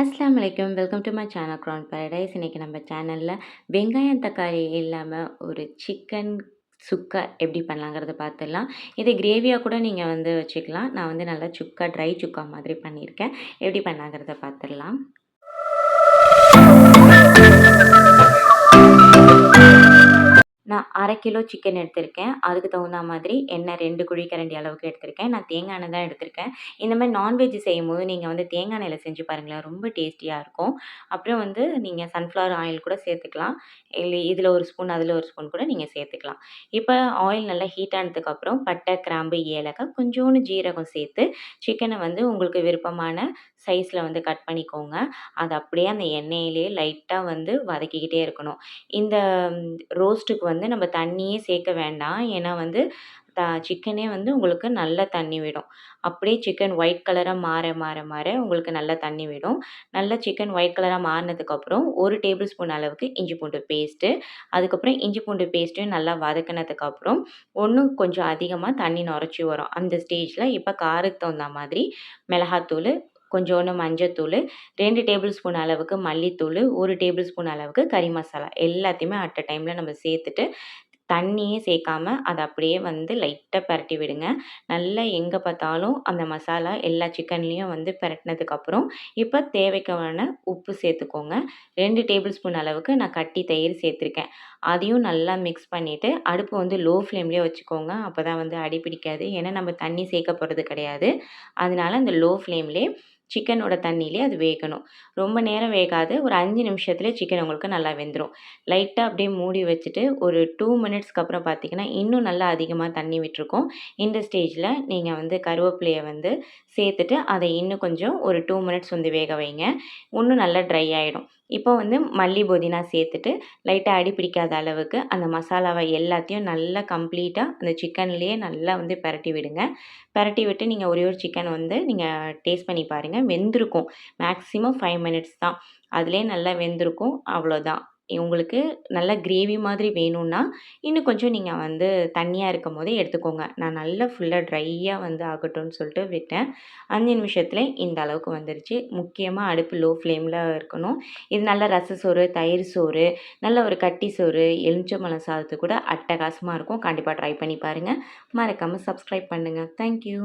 அஸ்லாம் வலைக்கம் welcome to my channel crown paradise இன்றைக்கி நம்ம சேனலில் வெங்காயம் தக்காளி இல்லாமல் ஒரு சிக்கன் சுக்கா எப்படி பண்ணலாங்கிறத பார்த்துடலாம் இதை கிரேவியாக கூட நீங்கள் வந்து வச்சுக்கலாம். நான் வந்து நல்லா சுக்கா ட்ரை சுக்கா மாதிரி பண்ணியிருக்கேன். எப்படி பண்ணலாங்கிறத பார்த்துடலாம் நான் அரை கிலோ சிக்கன் எடுத்திருக்கேன். அதுக்கு தகுந்த மாதிரி எண்ணெய் ரெண்டு குழிக்கரண்டி அளவுக்கு எடுத்திருக்கேன். நான் தேங்காய் எண்ணெய் தான் எடுத்திருக்கேன். இந்த மாதிரி நான்வெஜ் செய்யும்போது நீங்கள் வந்து தேங்காய் எண்ணெயில் செஞ்சு பாருங்களேன். ரொம்ப டேஸ்டியாக இருக்கும். அப்புறம் வந்து நீங்கள் சன்ஃப்ளவர் ஆயில் கூட சேர்த்துக்கலாம். இல்லை இதில் ஒரு ஸ்பூன் அதில் ஒரு ஸ்பூன் கூட நீங்கள் சேர்த்துக்கலாம். இப்போ ஆயில் நல்லா ஹீட் ஆனதுக்கப்புறம் பட்டை கிராம்பு ஏலக்காய் கொஞ்சோண்டு ஜீரகம் சேர்த்து சிக்கனை வந்து உங்களுக்கு விருப்பமான சைஸில் வந்து கட் பண்ணிக்கோங்க. அது அப்படியே அந்த எண்ணெயிலேயே லைட்டாக வந்து வதக்கிக்கிட்டே இருக்கணும். இந்த ரோஸ்ட்டுக்கு வந்து நம்ம நம்ம தண்ணியே சேர்க்க வேண்டாம். ஏன்னா வந்து த சிக்கனே வந்து உங்களுக்கு நல்ல தண்ணி விடும். அப்படியே சிக்கன் ஒயிட் கலராக மாற மாற மாற உங்களுக்கு நல்ல தண்ணி விடும். நல்ல சிக்கன் ஒயிட் கலராக மாறினதுக்கப்புறம் ஒரு டேபிள் ஸ்பூன் அளவுக்கு இஞ்சி பூண்டு பேஸ்ட்டு அதுக்கப்புறம் இஞ்சி பூண்டு பேஸ்ட்டையும் நல்லா வதக்கினதுக்கப்புறம் ஒன்றும் கொஞ்சம் அதிகமாக தண்ணி நுரைச்சி வரும். அந்த ஸ்டேஜில் இப்போ காரத்துக்கு தகுந்த மாதிரி மிளகாத்தூள் கொஞ்சோண்டு மஞ்சத்தூள் ரெண்டு டேபிள் ஸ்பூன் அளவுக்கு மல்லித்தூள் ஒரு டேபிள் ஸ்பூன் அளவுக்கு கறி மசாலா. எல்லாத்தையுமே அட் அ டைமில் நம்ம சேர்த்துட்டு தண்ணியே சேர்க்காம அதை அப்படியே வந்து லைட்டாக பரட்டி விடுங்க. நல்லா எங்கே பார்த்தாலும் அந்த மசாலா எல்லா சிக்கன்லேயும் வந்து பரட்டினதுக்கப்புறம் இப்போ தேவைக்கான உப்பு சேர்த்துக்கோங்க. ரெண்டு டேபிள் ஸ்பூன் அளவுக்கு நான் கட்டி தயிர் சேர்த்துருக்கேன். அதையும் நல்லா மிக்ஸ் பண்ணிவிட்டு அடுப்பு வந்து லோ ஃப்ளேம்லேயே வச்சுக்கோங்க. அப்போ தான் வந்து அடி பிடிக்காது. ஏன்னா நம்ம தண்ணி சேர்க்க போகிறது கிடையாது. அதனால அந்த லோ ஃப்ளேம்லேயே சிக்கனோட தண்ணியிலே அது வேகணும். ரொம்ப நேரம் வேகாது. ஒரு அஞ்சு நிமிஷத்துலேயே சிக்கன் உங்களுக்கு நல்லா வெந்துடும் லைட்டாக அப்படியே மூடி வச்சுட்டு ஒரு டூ மினிட்ஸ்க்கு அப்புறம் பார்த்தீங்கன்னா இன்னும் நல்லா அதிகமாக தண்ணி விட்டுருக்கோம். இந்த ஸ்டேஜில் நீங்கள் வந்து கருவேப்பிலையை வந்து சேர்த்துட்டு அதை இன்னும் கொஞ்சம் ஒரு டூ மினிட்ஸ் வந்து வேக வைங்க. இன்னும் நல்லா ட்ரை ஆகிடும் இப்போ வந்து மல்லி புதினா சேர்த்துட்டு லைட்டாக அடி பிடிக்காத அளவுக்கு அந்த மசாலாவை எல்லாத்தையும் நல்லா கம்ப்ளீட்டாக அந்த சிக்கன்லேயே நல்லா வந்து பரட்டி விடுங்க. பரட்டி விட்டு நீங்கள் ஒரே ஒரு சிக்கன் வந்து நீங்கள் டேஸ்ட் பண்ணி பாருங்கள் வெந்திருக்கும். மேக்ஸிமம் ஃபைவ் மினிட்ஸ் தான். அதிலே நல்லா வெந்திருக்கும். அவ்வளோதான் உங்களுக்கு நல்ல கிரேவி மாதிரி வேணும்னா இன்னும் கொஞ்சம் நீங்கள் வந்து தண்ணியாக இருக்கும் போதே எடுத்துக்கோங்க. நான் நல்லா ஃபுல்லாக ட்ரையாக வந்து ஆகட்டும்னு சொல்லிட்டு விட்டேன். அஞ்சு நிமிஷத்தில் இந்த அளவுக்கு வந்துருச்சு. முக்கியமாக அடுப்பு லோ ஃப்ளேமில் இருக்கணும். இது நல்ல ரச சோறு தயிர் சோறு நல்ல ஒரு கட்டி சோறு எலுமிச்சம்பழம் சாதத்து கூட அட்டகாசமாக இருக்கும். கண்டிப்பாக ட்ரை பண்ணி பாருங்கள் மறக்காமல் சப்ஸ்கிரைப் பண்ணுங்கள் தேங்க்யூ